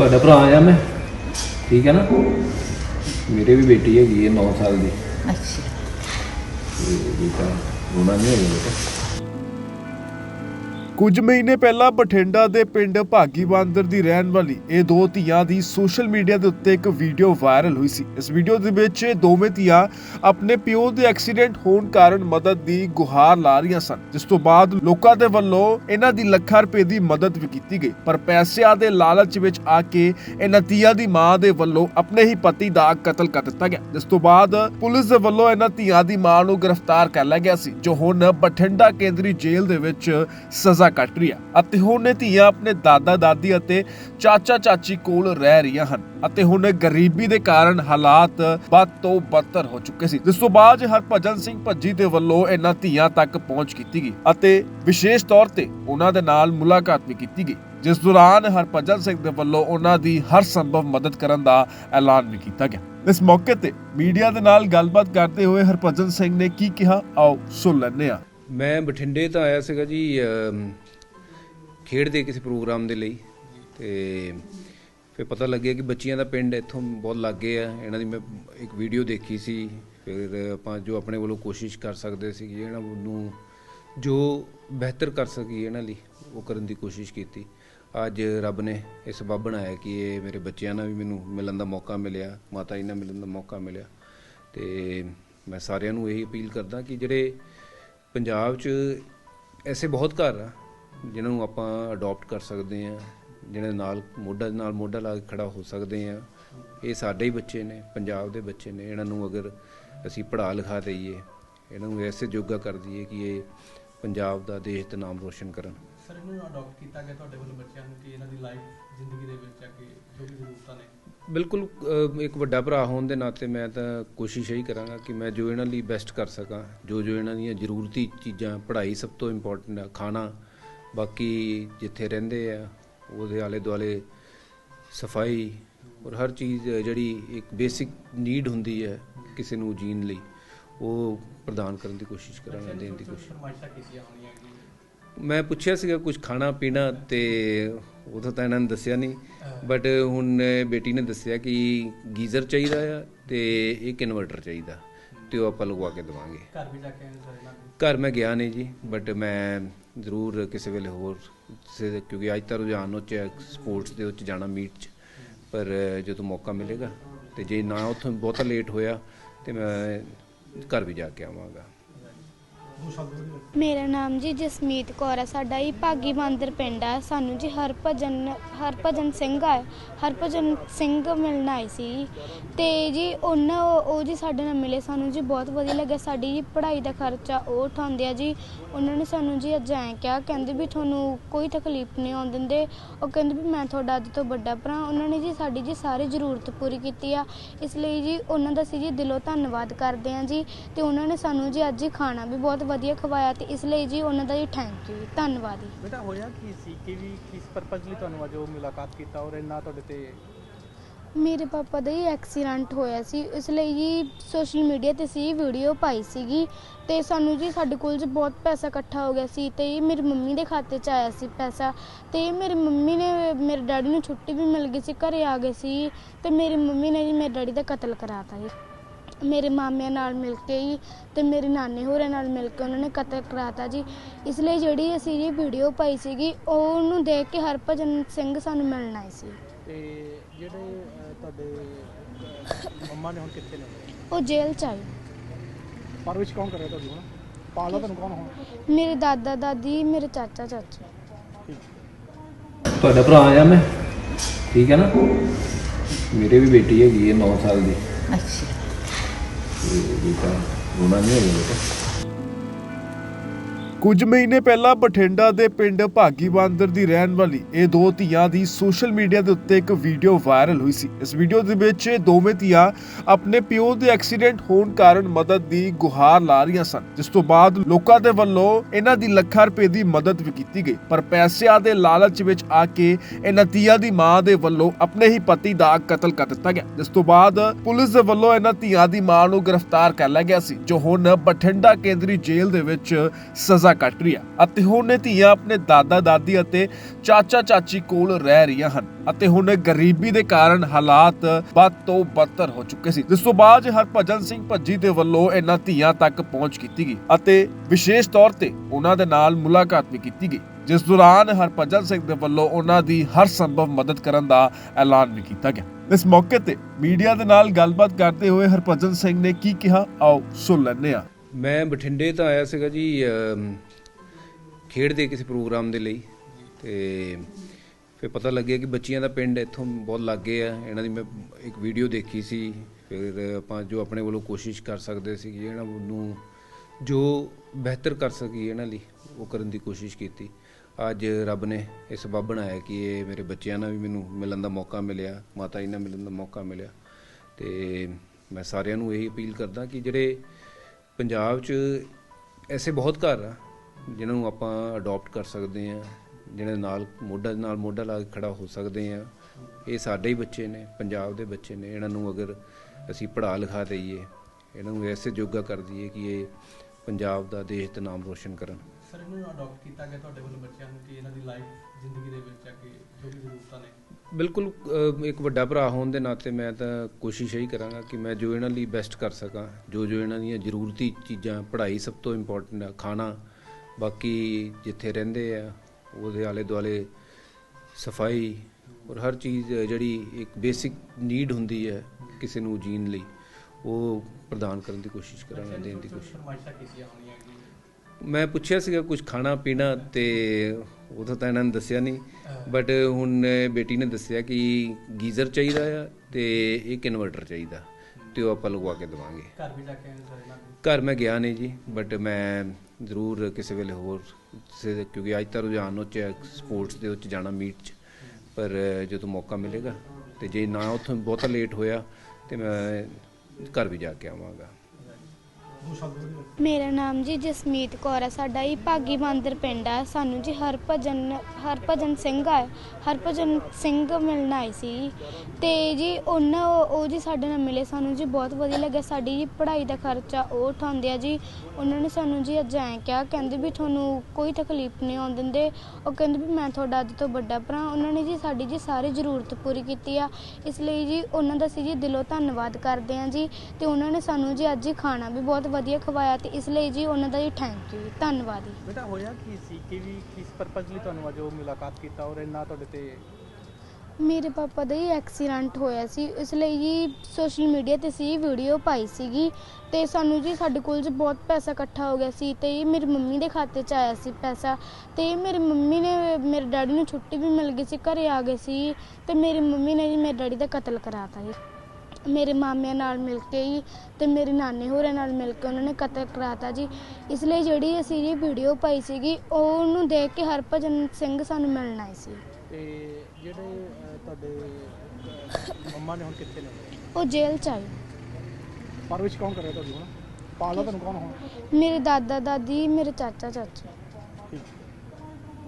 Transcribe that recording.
ਤੁਹਾਡਾ ਭਰਾ ਆ ਮੈਂ। ਠੀਕ ਹੈ ਨਾ? ਮੇਰੇ ਵੀ ਬੇਟੀ ਹੈਗੀ ਹੈ 9 ਸਾਲ ਦੀ। ਅੱਛਾ। ਤੇ ਬੇਟਾ ਰੋਣਾ ਨਹੀਂ ਹੋਇਆ ਬੇਟਾ। ਕੁਝ ਮਹੀਨੇ ਪਹਿਲਾਂ ਬਠਿੰਡਾ ਦੇ ਪਿੰਡ ਭਾਗੀ ਬਾਂਦਰ ਦੀ ਰਹਿਣ ਵਾਲੀ ਇਹ ਦੋ ਧੀਆਂ ਦੀ ਸੋਸ਼ਲ ਮੀਡੀਆ ਦੇ ਉੱਤੇ ਇੱਕ ਵੀਡੀਓ ਵਾਇਰਲ ਹੋਈ ਸੀ। ਇਸ ਵੀਡੀਓ ਦੇ ਵਿੱਚ ਦੋਵੇਂ ਧੀਆਂ ਆਪਣੇ ਪਿਓ ਦੇ ਐਕਸੀਡੈਂਟ ਹੋਣ ਕਾਰਨ ਮਦਦ ਦੀ ਗੁਹਾਰ ਲਾ ਰਹੀਆਂ ਸਨ, ਜਿਸ ਤੋਂ ਬਾਅਦ ਲੋਕਾਂ ਦੇ ਵੱਲੋਂ ਇਹਨਾਂ ਦੀ ਲੱਖਾਂ ਰੁਪਏ ਦੀ ਮਦਦ ਵੀ ਕੀਤੀ ਗਈ। ਪਰ ਪੈਸਿਆਂ ਦੇ ਲਾਲਚ ਵਿੱਚ ਆ ਕੇ ਇਹਨਾਂ ਧੀਆਂ ਦੀ ਮਾਂ ਦੇ ਵੱਲੋਂ ਆਪਣੇ ਹੀ ਪਤੀ ਦਾ ਕਤਲ ਕਰ ਦਿੱਤਾ ਗਿਆ, ਜਿਸ ਤੋਂ ਬਾਅਦ ਪੁਲਿਸ ਦੇ ਵੱਲੋਂ ਇਹਨਾਂ ਧੀਆਂ ਦੀ ਮਾਂ ਨੂੰ ਗ੍ਰਿਫਤਾਰ ਕਰ ਲਿਆ ਗਿਆ ਸੀ, ਜੋ ਹੁਣ ਬਠਿੰਡਾ ਕੇਂਦਰੀ ਜੇਲ੍ਹ ਦੇ ਵਿੱਚ ਸਜ਼ਾ ਕੱਟ ਰਹੀ ਅਤੇ ਹੁਣ ਇਹ ਧੀਆਂ ਆਪਣੇ ਦਾਦਾ ਦਾਦੀ ਅਤੇ ਚਾਚਾ ਚਾਚੀ ਕੋਲ ਰਹਿ ਰਹੀਆਂ ਹਨ ਅਤੇ ਹੁਣ ਗਰੀਬੀ ਦੇ ਕਾਰਨ ਹਾਲਾਤ ਬਦ ਤੋਂ ਬਦਤਰ ਹੋ ਚੁੱਕੇ ਸੀ। ਜਿਸ ਤੋਂ ਬਾਅਦ ਹਰਭਜਨ ਸਿੰਘ ਭੱਜੀ ਦੇ ਵੱਲੋਂ ਇਹਨਾਂ ਧੀਆਂ ਤੱਕ ਪਹੁੰਚ ਕੀਤੀ ਗਈ ਅਤੇ ਵਿਸ਼ੇਸ਼ ਤੌਰ ਤੇ ਉਹਨਾਂ ਦੇ ਨਾਲ ਮੁਲਾਕਾਤ ਵੀ ਕੀਤੀ ਗਈ। ਜਿਸ ਦੌਰਾਨ ਹਰਭਜਨ ਸਿੰਘ ਦੇ ਵੱਲੋਂ ਉਹਨਾਂ ਦੀ ਹਰ ਸੰਭਵ ਮਦਦ ਕਰਨ ਦਾ ਐਲਾਨ ਵੀ ਕੀਤਾ ਗਿਆ। ਇਸ ਮੌਕੇ ਤੇ ਮੀਡੀਆ ਦੇ ਨਾਲ ਗੱਲਬਾਤ ਕਰਦੇ ਹੋਏ ਹਰਭਜਨ ਸਿੰਘ ਨੇ ਕੀ ਕਿਹਾ, ਆਓ ਸੁਣ ਲੈਂਦੇ ਹਾਂ। ਮੈਂ ਬਠਿੰਡੇ ਤੋਂ ਆਇਆ ਸੀਗਾ ਜੀ ਖੇਡ ਦੇ ਕਿਸੇ ਪ੍ਰੋਗਰਾਮ ਦੇ ਲਈ ਤੇ ਫਿਰ ਪਤਾ ਲੱਗਿਆ ਕਿ ਬੱਚੀਆਂ ਦਾ ਪਿੰਡ ਇੱਥੋਂ ਬਹੁਤ ਲਾਗੇ ਆ। ਇਹਨਾਂ ਦੀ ਮੈਂ ਇੱਕ ਵੀਡੀਓ ਦੇਖੀ ਸੀ। ਫਿਰ ਆਪਾਂ ਜੋ ਆਪਣੇ ਵੱਲੋਂ ਕੋਸ਼ਿਸ਼ ਕਰ ਸਕਦੇ ਸੀ ਕਿ ਇਹਨਾਂ ਨੂੰ ਜੋ ਬਿਹਤਰ ਕਰ ਸਕੀਏ ਇਹਨਾਂ ਲਈ, ਉਹ ਕਰਨ ਦੀ ਕੋਸ਼ਿਸ਼ ਕੀਤੀ। ਅੱਜ ਰੱਬ ਨੇ ਇਹ ਸਬਬ ਬਣਾਇਆ ਕਿ ਇਹ ਮੇਰੇ ਬੱਚਿਆਂ ਨਾਲ ਵੀ ਮੈਨੂੰ ਮਿਲਣ ਦਾ ਮੌਕਾ ਮਿਲਿਆ, ਮਾਤਾ ਜੀ ਨਾਲ ਮਿਲਣ ਦਾ ਮੌਕਾ ਮਿਲਿਆ। ਤੇ ਮੈਂ ਸਾਰਿਆਂ ਨੂੰ ਇਹੀ ਅਪੀਲ ਕਰਦਾ ਕਿ ਜਿਹੜੇ ਪੰਜਾਬ 'ਚ ਐਸੇ ਬਹੁਤ ਘਰ ਆ ਜਿਨ੍ਹਾਂ ਨੂੰ ਆਪਾਂ ਅਡਾਪਟ ਕਰ ਸਕਦੇ ਆ ਜਿਹਨਾਂ ਨਾਲ ਮੋਢਾ ਨਾਲ ਮੋਢਾ ਲਾ ਕੇ ਖੜਾ ਹੋ ਸਕਦੇ ਆ ਇਹ ਸਾਡੇ ਹੀ ਬੱਚੇ ਨੇ ਪੰਜਾਬ ਦੇ ਬੱਚੇ ਨੇ। ਇਹਨਾਂ ਨੂੰ ਅਗਰ ਅਸੀਂ ਪੜ੍ਹਾ ਲਿਖਾ ਦਈਏ ਇਹਨਾਂ ਨੂੰ ਐਸੇ ਯੋਗਾ ਕਰ ਦਈਏ ਕਿ ਇਹ ਪੰਜਾਬ ਦਾ ਦੇਸ਼ ਦਾ ਨਾਮ ਰੋਸ਼ਨ ਕਰਨ। ਸਰ ਇਹਨੂੰ ਅਡਾਪਟ ਕੀਤਾ ਗਿਆ ਤੁਹਾਡੇ ਵੱਲੋਂ ਬੱਚਿਆਂ ਨੂੰ ਕਿ ਇਹਨਾਂ ਦੀ ਲਾਈਫ ਜ਼ਿੰਦਗੀ ਦੇ ਵਿੱਚ ਆ ਕਿ ਜੋ ਵੀ ਜ਼ਰੂਰਤਾਂ ਨੇ? ਬਿਲਕੁਲ ਇੱਕ ਵੱਡਾ ਭਰਾ ਹੋਣ ਦੇ ਨਾਤੇ ਮੈਂ ਤਾਂ ਕੋਸ਼ਿਸ਼ ਇਹੀ ਕਰਾਂਗਾ ਕਿ ਮੈਂ ਜੋ ਇਹਨਾਂ ਲਈ ਬੈਸਟ ਕਰ ਸਕਾਂ ਜੋ ਜੋ ਇਹਨਾਂ ਦੀਆਂ ਜ਼ਰੂਰਤੀ ਚੀਜ਼ਾਂ ਪੜ੍ਹਾਈ ਸਭ ਤੋਂ ਇੰਪੋਰਟੈਂਟ ਆ ਖਾਣਾ ਬਾਕੀ ਜਿੱਥੇ ਰਹਿੰਦੇ ਆ ਉਹਦੇ ਆਲੇ ਦੁਆਲੇ ਸਫ਼ਾਈ ਔਰ ਹਰ ਚੀਜ਼ ਜਿਹੜੀ ਇੱਕ ਬੇਸਿਕ ਨੀਡ ਹੁੰਦੀ ਹੈ ਕਿਸੇ ਨੂੰ ਜੀਣ ਲਈ ਉਹ ਪ੍ਰਦਾਨ ਕਰਨ ਦੀ ਕੋਸ਼ਿਸ਼ ਕਰਾਂਗਾ ਦੇਣ ਦੀ ਕੋਸ਼ਿਸ਼। ਮੈਂ ਪੁੱਛਿਆ ਸੀਗਾ ਕੁਝ ਖਾਣਾ ਪੀਣਾ ਤੇ ਉਦੋਂ ਤਾਂ ਇਹਨਾਂ ਨੇ ਦੱਸਿਆ ਨਹੀਂ ਬਟ ਹੁਣ ਬੇਟੀ ਨੇ ਦੱਸਿਆ ਕਿ ਗੀਜ਼ਰ ਚਾਹੀਦਾ ਆ ਤੇ ਇੱਕ ਇਨਵਰਟਰ ਚਾਹੀਦਾ। ਤੇ ਉਹ ਆਪਾਂ ਲਗਵਾ ਕੇ ਦੇਵਾਂਗੇ। ਘਰ ਵੀ ਜਾ ਕੇ ਘਰ ਮੈਂ ਗਿਆ ਨਹੀਂ ਜੀ ਬਟ ਮੈਂ ਜ਼ਰੂਰ ਕਿਸੇ ਵੇਲੇ ਹੋਰ ਕਿਉਂਕਿ ਅੱਜ ਤਾਂ ਰੁਝਾਨ ਉਹ ਚ ਸਪੋਰਟਸ ਦੇ ਵਿੱਚ ਜਾਣਾ ਮੀਟ ਚ। ਪਰ ਜਦੋਂ ਮੌਕਾ ਮਿਲੇਗਾ ਤੇ ਜੇ ਨਾ ਉੱਥੋਂ ਬਹੁਤਾ ਲੇਟ ਹੋਇਆ ਤੇ ਮੈਂ ਘਰ ਵੀ ਜਾ ਕੇ ਆਵਾਂਗਾ। ਮੇਰਾ ਨਾਮ ਜੀ ਜਸਮੀਤ ਕੌਰ ਹੈ ਸਾਡਾ ਹੀ ਭਾਗੀ ਬਾਂਦਰ ਪਿੰਡ ਆ। ਸਾਨੂੰ ਜੀ ਹਰਭਜਨ ਹਰਭਜਨ ਸਿੰਘ ਆ, ਹਰਭਜਨ ਸਿੰਘ ਮਿਲਣ ਆਏ ਸੀ। ਜੀ। ਤੇ ਜੀ ਉਹਨਾਂ ਉਹ ਜੀ ਸਾਡੇ ਨਾਲ ਮਿਲੇ, ਸਾਨੂੰ ਜੀ ਬਹੁਤ ਵਧੀਆ ਲੱਗਿਆ। ਸਾਡੀ ਜੀ ਪੜ੍ਹਾਈ ਦਾ ਖਰਚਾ ਉਹ ਉਠਾਉਂਦੇ ਆ ਜੀ। ਉਹਨਾਂ ਨੇ ਸਾਨੂੰ ਜੀ ਅੱਜ ਐਂ ਕਿਹਾ, ਕਹਿੰਦੇ ਵੀ ਤੁਹਾਨੂੰ ਕੋਈ ਤਕਲੀਫ ਨਹੀਂ ਆਉਣ ਦਿੰਦੇ। ਉਹ ਕਹਿੰਦੇ ਵੀ ਮੈਂ ਤੁਹਾਡਾ ਅੱਜ ਤੋਂ ਵੱਡਾ ਭਰਾ ਉਹਨਾਂ ਨੇ ਜੀ ਸਾਡੀ ਜੀ ਸਾਰੀ ਜ਼ਰੂਰਤ ਪੂਰੀ ਕੀਤੀ ਆ। ਇਸ ਲਈ ਜੀ ਉਹਨਾਂ ਦਾ ਅਸੀਂ ਜੀ ਦਿਲੋਂ ਧੰਨਵਾਦ ਕਰਦੇ ਹਾਂ ਜੀ। ਤੇ ਉਹਨਾਂ ਨੇ ਸਾਨੂੰ ਜੀ ਅੱਜ ਹੀ ਖਾਣਾ ਵੀ ਬਹੁਤ ਵਧੀਆ ਖਵਾਇਆ ਤੇ ਇਸ ਲਈ ਜੀ ਉਹਨਾਂ ਦਾ ਜੀ ਥੈਂਕ ਯੂ ਧੰਨਵਾਦ ਜੀ। ਬੇਟਾ ਹੋਇਆ ਕੀ ਸੀ? ਕਿ ਵੀ ਕਿਸ ਪਰਪਸ ਲਈ ਤੁਹਾਨੂੰ ਅੱਜ ਉਹ ਮੁਲਾਕਾਤ ਕੀਤਾ ਔਰ ਇੰਨਾ ਤੁਹਾਡੇ ਤੇ ਮੇਰੇ ਪਾਪਾ ਦਾ ਹੀ ਐਕਸੀਡੈਂਟ ਹੋਇਆ ਸੀ ਇਸ ਲਈ ਜੀ ਸੋਸ਼ਲ ਮੀਡੀਆ ਤੇ ਸੀ ਵੀਡੀਓ ਪਾਈ ਸੀਗੀ ਤੇ ਸਾਨੂੰ ਜੀ ਸਾਡੇ ਕੋਲ ਜੀ ਬਹੁਤ ਪੈਸਾ ਇਕੱਠਾ ਹੋ ਗਿਆ ਸੀ ਤੇ ਇਹ ਮੇਰੀ ਮੰਮੀ ਦੇ ਖਾਤੇ 'ਚ ਆਇਆ ਸੀ ਪੈਸਾ ਤੇ ਮੇਰੀ ਮੰਮੀ ਨੇ ਮੇਰੇ ਡੈਡੀ ਨੂੰ ਛੁੱਟੀ ਵੀ ਮਿਲ ਗਈ ਸੀ ਘਰੇ ਆ ਗਏ ਸੀ ਤੇ ਮੇਰੀ ਮੰਮੀ ਨੇ ਜੀ ਮੇਰੇ ਡੈਡੀ ਦਾ ਕਤਲ ਕਰਾਤਾ ਜੀ। ਮੇਰੇ ਮਾਮਿਆਂ ਨਾਲ ਮਿਲ ਕੇ ਹੀ ਤੇ ਮੇਰੇ ਨਾਨੇ ਹੋਰਾਂ ਨਾਲ ਮਿਲ ਕੇ ਉਹਨਾਂ ਨੇ ਕਤਲ ਕਰਾਤਾ ਜੀ। ਇਸ ਲਈ ਜਿਹੜੀ ਅਸੀਂ ਇਹ ਵੀਡੀਓ ਪਾਈ ਸੀਗੀ ਉਹ ਉਹਨੂੰ ਦੇਖ ਕੇ ਹਰਭਜਨ ਸਿੰਘ ਸਾਨੂੰ ਮਿਲਣ ਆਏ ਸੀ। ਤੇ ਜਿਹੜੇ ਅਹ, ਤੁਹਾਡੇ ਅਹ, ਮੰਮਾ ਨੇ ਹੁਣ ਕਿੱਥੇ ਨੇ? ਉਹ ਜੇਲ੍ਹ ਚ ਆਏ। ਪਰਵਿਸ਼ ਕੌਣ ਕਰ ਰਿਹਾ ਤੁਹਾਨੂੰ ਹੁਣ ਪਾਲਦਾ ਤੁਹਾਨੂੰ ਕੌਣ ਹੁਣ? ਮੇਰੇ ਦਾਦਾ ਦਾਦੀ ਮੇਰੇ ਚਾਚਾ ਚਾਚੀ। ਤੁਹਾਡਾ ਭਰਾ ਆ ਮੈਂ? ਠੀਕ ਹੈ ਨਾ? ਮੇਰੇ ਵੀ ਬੇਟੀ ਹੈਗੀ ਹੈ 9 ਸਾਲ ਦੀ। ਅੱਛਾ। ਤੇ ਬੇਟਾ ਰੋਣਾ ਨਹੀਂ ਹੋਇਆ ਬੇਟਾ ਕੁਝ ਮਹੀਨੇ ਪਹਿਲਾਂ ਬਠਿੰਡਾ ਦੇ ਪਿੰਡ ਭਾਗੀ ਬਾਂਦਰ ਦੀ ਰਹਿਣ ਵਾਲੀ ਇਹ ਦੋ ਧੀਆਂ ਦੀ ਸੋਸ਼ਲ ਮੀਡੀਆ ਦੇ ਉੱਤੇ ਇੱਕ ਵੀਡੀਓ ਵਾਇਰਲ ਹੋਈ ਸੀ। ਇਸ ਵੀਡੀਓ ਦੇ ਵਿੱਚ ਇਹ ਦੋਵੇਂ ਧੀਆਂ ਆਪਣੇ ਪਿਓ ਦੇ ਐਕਸੀਡੈਂਟ ਹੋਣ ਕਾਰਨ ਮਦਦ ਦੀ ਗੁਹਾਰ ਲਾ ਰਹੀਆਂ ਸਨ, ਜਿਸ ਤੋਂ ਬਾਅਦ ਲੋਕਾਂ ਦੇ ਵੱਲੋਂ ਇਹਨਾਂ ਦੀ ਲੱਖਾਂ ਰੁਪਏ ਦੀ ਮਦਦ ਵੀ ਕੀਤੀ ਗਈ। ਪਰ ਪੈਸਿਆਂ ਦੇ ਲਾਲਚ ਵਿੱਚ ਆ ਕੇ ਇਹਨਾਂ ਧੀਆਂ ਦੀ ਮਾਂ ਦੇ ਵੱਲੋਂ ਆਪਣੇ ਹੀ ਪਤੀ ਦਾ ਕਤਲ ਕਰ ਦਿੱਤਾ ਗਿਆ। ਜਿਸ ਤੋਂ ਬਾਅਦ ਪੁਲਿਸ ਦੇ ਵੱਲੋਂ ਇਹਨਾਂ ਧੀਆਂ ਦੀ ਮਾਂ ਨੂੰ ਗ੍ਰਿਫਤਾਰ ਕਰ ਲਿਆ ਗਿਆ ਸੀ, ਜੋ ਹੁਣ ਬਠਿੰਡਾ ਕੇਂਦਰੀ ਜੇਲ੍ਹ ਦੇ ਵਿੱਚ ਸਜ਼ਾ ਮਜ਼ਾ ਕੱਟ ਰਹੀ ਅਤੇ ਹੁਣ ਇਹ ਧੀਆਂ ਆਪਣੇ ਦਾਦਾ ਦਾਦੀ ਅਤੇ ਚਾਚਾ ਚਾਚੀ ਕੋਲ ਰਹਿ ਰਹੀਆਂ ਹਨ ਅਤੇ ਹੁਣ ਗਰੀਬੀ ਦੇ ਕਾਰਨ ਹਾਲਾਤ ਬਦ ਤੋਂ ਬਦਤਰ ਹੋ ਚੁੱਕੇ ਸੀ। ਜਿਸ ਤੋਂ ਬਾਅਦ ਹਰਭਜਨ ਸਿੰਘ ਭੱਜੀ ਦੇ ਵੱਲੋਂ ਇਹਨਾਂ ਧੀਆਂ ਤੱਕ ਪਹੁੰਚ ਕੀਤੀ ਗਈ ਅਤੇ ਵਿਸ਼ੇਸ਼ ਤੌਰ ਤੇ ਉਹਨਾਂ ਦੇ ਨਾਲ ਮੁਲਾਕਾਤ ਵੀ ਕੀਤੀ ਗਈ। ਜਿਸ ਦੌਰਾਨ ਹਰਭਜਨ ਸਿੰਘ ਦੇ ਵੱਲੋਂ ਉਹਨਾਂ ਦੀ ਹਰ ਸੰਭਵ ਮਦਦ ਕਰਨ ਦਾ ਐਲਾਨ ਵੀ ਕੀਤਾ ਗਿਆ। ਇਸ ਮੌਕੇ ਤੇ ਮੀਡੀਆ ਦੇ ਨਾਲ ਗੱਲਬਾਤ ਕਰਦੇ ਹੋਏ ਹਰਭਜਨ ਸਿੰਘ ਨੇ ਕੀ ਕਿਹਾ, ਆਓ ਸੁਣ ਲੈਂਦੇ ਹਾਂ। ਮੈਂ ਬਠਿੰਡੇ ਤਾਂ ਆਇਆ ਸੀਗਾ ਜੀ ਖੇਡ ਦੇ ਕਿਸੇ ਪ੍ਰੋਗਰਾਮ ਦੇ ਲਈ ਤੇ ਫਿਰ ਪਤਾ ਲੱਗਿਆ ਕਿ ਬੱਚੀਆਂ ਦਾ ਪਿੰਡ ਇੱਥੋਂ ਬਹੁਤ ਲਾਗੇ ਆ। ਇਹਨਾਂ ਦੀ ਮੈਂ ਇੱਕ ਵੀਡੀਓ ਦੇਖੀ ਸੀ, ਫਿਰ ਆਪਾਂ ਜੋ ਆਪਣੇ ਵੱਲੋਂ ਕੋਸ਼ਿਸ਼ ਕਰ ਸਕਦੇ ਸੀ ਕਿ ਇਹਨਾਂ ਨੂੰ ਜੋ ਬਿਹਤਰ ਕਰ ਸਕੀਏ ਇਹਨਾਂ ਲਈ, ਉਹ ਕਰਨ ਦੀ ਕੋਸ਼ਿਸ਼ ਕੀਤੀ। ਅੱਜ ਰੱਬ ਨੇ ਇਹ ਸਬਬ ਬਣਾਇਆ ਕਿ ਇਹ ਮੇਰੇ ਬੱਚਿਆਂ ਨਾਲ ਵੀ ਮੈਨੂੰ ਮਿਲਣ ਦਾ ਮੌਕਾ ਮਿਲਿਆ, ਮਾਤਾ ਜੀ ਨਾਲ ਮਿਲਣ ਦਾ ਮੌਕਾ ਮਿਲਿਆ। ਤੇ ਮੈਂ ਸਾਰਿਆਂ ਨੂੰ ਇਹੀ ਅਪੀਲ ਕਰਦਾ ਕਿ ਜਿਹੜੇ ਪੰਜਾਬ 'ਚ ਐਸੇ ਬਹੁਤ ਘਰ ਆ, ਜਿਨ੍ਹਾਂ ਨੂੰ ਆਪਾਂ ਅਡਾਪਟ ਕਰ ਸਕਦੇ ਆ ਜਿਹਨਾਂ ਨਾਲ ਮੋਢਾ ਨਾਲ ਮੋਢਾ ਲਾ ਕੇ ਖੜਾ ਹੋ ਸਕਦੇ ਆ ਇਹ ਸਾਡੇ ਹੀ ਬੱਚੇ ਨੇ, ਪੰਜਾਬ ਦੇ ਬੱਚੇ ਨੇ। ਇਹਨਾਂ ਨੂੰ ਅਗਰ ਅਸੀਂ ਪੜ੍ਹਾ ਲਿਖਾ ਦਈਏ, ਇਹਨਾਂ ਨੂੰ ਐਸੇ ਯੋਗਾ ਕਰ ਦਈਏ ਕਿ ਇਹ ਪੰਜਾਬ ਦਾ ਦੇਸ਼ ਦਾ ਨਾਮ ਰੋਸ਼ਨ ਕਰਨ। ਸਰ ਇਹਨੂੰ ਅਡਾਪਟ ਕੀਤਾ ਗਿਆ ਤੁਹਾਡੇ ਵੱਲੋਂ ਬੱਚਿਆਂ ਨੂੰ ਕਿ ਇਹਨਾਂ ਦੀ ਲਾਈਫ ਜ਼ਿੰਦਗੀ ਦੇ ਵਿੱਚ ਆ ਕੇ ਜੋ ਵੀ ਜ਼ਰੂਰਤਾਂ ਨੇ? ਬਿਲਕੁਲ ਇੱਕ ਵੱਡਾ ਭਰਾ ਹੋਣ ਦੇ ਨਾਤੇ ਮੈਂ ਤਾਂ ਕੋਸ਼ਿਸ਼ ਇਹੀ ਕਰਾਂਗਾ ਕਿ ਮੈਂ ਜੋ ਇਹਨਾਂ ਲਈ ਬੈਸਟ ਕਰ ਸਕਾਂ ਜੋ ਜੋ ਇਹਨਾਂ ਦੀਆਂ ਜ਼ਰੂਰਤੀ ਚੀਜ਼ਾਂ ਪੜ੍ਹਾਈ ਸਭ ਤੋਂ ਇੰਪੋਰਟੈਂਟ ਆ ਖਾਣਾ ਬਾਕੀ ਜਿੱਥੇ ਰਹਿੰਦੇ ਆ ਉਹਦੇ ਆਲੇ ਦੁਆਲੇ ਸਫ਼ਾਈ ਔਰ ਹਰ ਚੀਜ਼ ਜਿਹੜੀ ਇੱਕ ਬੇਸਿਕ ਨੀਡ ਹੁੰਦੀ ਹੈ ਕਿਸੇ ਨੂੰ ਜੀਣ ਲਈ ਉਹ ਪ੍ਰਦਾਨ ਕਰਨ ਦੀ ਕੋਸ਼ਿਸ਼ ਕਰਾਂਗਾ ਦੇਣ ਦੀ ਕੋਸ਼ਿਸ਼। ਫਰਮਾਇਸ਼ਾਂ ਕੀਤੀਆਂ ਹੋਣੀਆਂ ਜੀ ਮੈਂ ਪੁੱਛਿਆ ਸੀਗਾ ਕੁਝ ਖਾਣਾ ਪੀਣਾ ਤੇ ਉਦੋਂ ਤਾਂ ਇਹਨਾਂ ਨੇ ਦੱਸਿਆ ਨਹੀਂ ਬਟ ਹੁਣ ਬੇਟੀ ਨੇ ਦੱਸਿਆ ਕਿ ਗੀਜ਼ਰ ਚਾਹੀਦਾ ਆ ਤੇ ਇੱਕ ਇਨਵਰਟਰ ਚਾਹੀਦਾ ਤੇ ਉਹ ਆਪਾਂ ਲਗਵਾ ਕੇ ਦੇਵਾਂਗੇ। ਘਰ ਵੀ ਜਾ ਕੇ ਘਰ ਮੈਂ ਗਿਆ ਨਹੀਂ ਜੀ ਬਟ ਮੈਂ ਜ਼ਰੂਰ ਕਿਸੇ ਵੇਲੇ ਹੋਰ ਕਿਉਂਕਿ ਅੱਜ ਤਾਂ ਰੁਝਾਨ ਉਹ ਚ ਸਪੋਰਟਸ ਦੇ ਵਿੱਚ ਜਾਣਾ ਮੀਟ ਚ ਪਰ ਜਦੋਂ ਮੌਕਾ ਮਿਲੇਗਾ ਤੇ ਜੇ ਨਾ ਉੱਥੋਂ ਬਹੁਤਾ ਲੇਟ ਹੋਇਆ ਤੇ ਮੈਂ ਘਰ ਵੀ ਜਾ ਕੇ ਆਵਾਂਗਾ। ਮੇਰਾ ਨਾਮ ਜੀ ਜਸਮੀਤ ਕੌਰ ਹੈ ਸਾਡਾ ਹੀ ਭਾਗੀ ਬਾਂਦਰ ਪਿੰਡ ਆ। ਸਾਨੂੰ ਜੀ ਹਰਭਜਨ ਹਰਭਜਨ ਸਿੰਘ ਆ, ਹਰਭਜਨ ਸਿੰਘ ਮਿਲਣ ਆਏ ਸੀ। ਜੀ। ਤੇ ਜੀ ਉਹਨਾਂ ਉਹ ਜੀ ਸਾਡੇ ਨਾਲ ਮਿਲੇ, ਸਾਨੂੰ ਜੀ ਬਹੁਤ ਵਧੀਆ ਲੱਗਿਆ। ਸਾਡੀ ਜੀ ਪੜ੍ਹਾਈ ਦਾ ਖਰਚਾ ਉਹ ਉਠਾਉਂਦੇ ਆ ਜੀ। ਉਹਨਾਂ ਨੇ ਸਾਨੂੰ ਜੀ ਅੱਜ ਐਂ ਕਿਹਾ, ਕਹਿੰਦੇ ਵੀ ਤੁਹਾਨੂੰ ਕੋਈ ਤਕਲੀਫ ਨਹੀਂ ਆਉਣ ਦਿੰਦੇ। ਉਹ ਕਹਿੰਦੇ ਵੀ ਮੈਂ ਤੁਹਾਡਾ ਅੱਜ ਤੋਂ ਵੱਡਾ ਭਰਾ। ਉਹਨਾਂ ਨੇ ਜੀ ਸਾਡੀ ਜੀ ਸਾਰੀ ਜ਼ਰੂਰਤ ਪੂਰੀ ਕੀਤੀ ਆ। ਇਸ ਲਈ ਜੀ ਉਹਨਾਂ ਦਾ ਅਸੀਂ ਜੀ ਦਿਲੋਂ ਧੰਨਵਾਦ ਕਰਦੇ ਹਾਂ ਜੀ। ਤੇ ਉਹਨਾਂ ਨੇ ਸਾਨੂੰ ਜੀ ਅੱਜ ਹੀ ਖਾਣਾ ਵੀ ਬਹੁਤ ਵਧੀਆ ਖਵਾਇਆ ਤੇ ਇਸ ਲਈ ਜੀ ਉਹਨਾਂ ਦਾ ਜੀ ਥੈਂਕ ਯੂ ਧੰਨਵਾਦ ਜੀ। ਬੇਟਾ ਹੋਇਆ ਕੀ ਸੀ? ਕਿ ਵੀ ਕਿਸ ਪਰਪਸ ਲਈ ਤੁਹਾਨੂੰ ਅੱਜ ਉਹ ਮੁਲਾਕਾਤ ਕੀਤਾ ਔਰ ਇੰਨਾ ਤੁਹਾਡੇ ਤੇ ਮੇਰੇ ਪਾਪਾ ਦਾ ਹੀ ਐਕਸੀਡੈਂਟ ਹੋਇਆ ਸੀ ਇਸ ਲਈ ਜੀ ਸੋਸ਼ਲ ਮੀਡੀਆ ਤੇ ਸੀ ਵੀਡੀਓ ਪਾਈ ਸੀਗੀ ਤੇ ਸਾਨੂੰ ਜੀ ਸਾਡੇ ਕੋਲ ਜੀ ਬਹੁਤ ਪੈਸਾ ਇਕੱਠਾ ਹੋ ਗਿਆ ਸੀ ਤੇ ਇਹ ਮੇਰੀ ਮੰਮੀ ਦੇ ਖਾਤੇ 'ਚ ਆਇਆ ਸੀ ਪੈਸਾ ਤੇ ਮੇਰੀ ਮੰਮੀ ਨੇ ਮੇਰੇ ਡੈਡੀ ਨੂੰ ਛੁੱਟੀ ਵੀ ਮਿਲ ਗਈ ਸੀ ਘਰੇ ਆ ਗਏ ਸੀ ਤੇ ਮੇਰੀ ਮੰਮੀ ਨੇ ਜੀ ਮੇਰੇ ਡੈਡੀ ਦਾ ਕਤਲ ਕਰਾਤਾ ਜੀ। ਮੇਰੇ ਮਾਮਿਆਂ ਨਾਲ ਮਿਲ ਕੇ ਹੀ ਤੇ ਮੇਰੇ ਨਾਨੇ ਹੋਰਾਂ ਨਾਲ ਮਿਲ ਕੇ ਉਹਨਾਂ ਨੇ ਕਤਲ ਕਰਾਤਾ ਜੀ। ਇਸ ਲਈ ਜਿਹੜੀ ਅਸੀਂ ਜੀ ਵੀਡੀਓ ਪਾਈ ਸੀਗੀ ਉਹ ਉਹਨੂੰ ਦੇਖ ਕੇ ਹਰਭਜਨ ਸਿੰਘ ਸਾਨੂੰ ਮਿਲਣ ਆਏ ਸੀ। ਤੇ ਜਿਹੜੇ ਅਹ, ਤੁਹਾਡੇ ਮੰਮਾ ਨੇ ਹੁਣ ਕਿੱਥੇ ਨੇ? ਉਹ ਜੇਲ੍ਹ ਚ ਆਏ। ਪਰਵਿਸ਼ ਕੌਣ ਕਰ ਰਿਹਾ ਤੁਹਾਡੀ ਹੁਣ? ਪਾਲਦਾ ਤੁਹਾਨੂੰ ਕੌਣ ਹੁਣ? ਮੇਰੇ ਦਾਦਾ ਦਾਦੀ ਮੇਰੇ ਚਾਚਾ ਚਾਚੀ।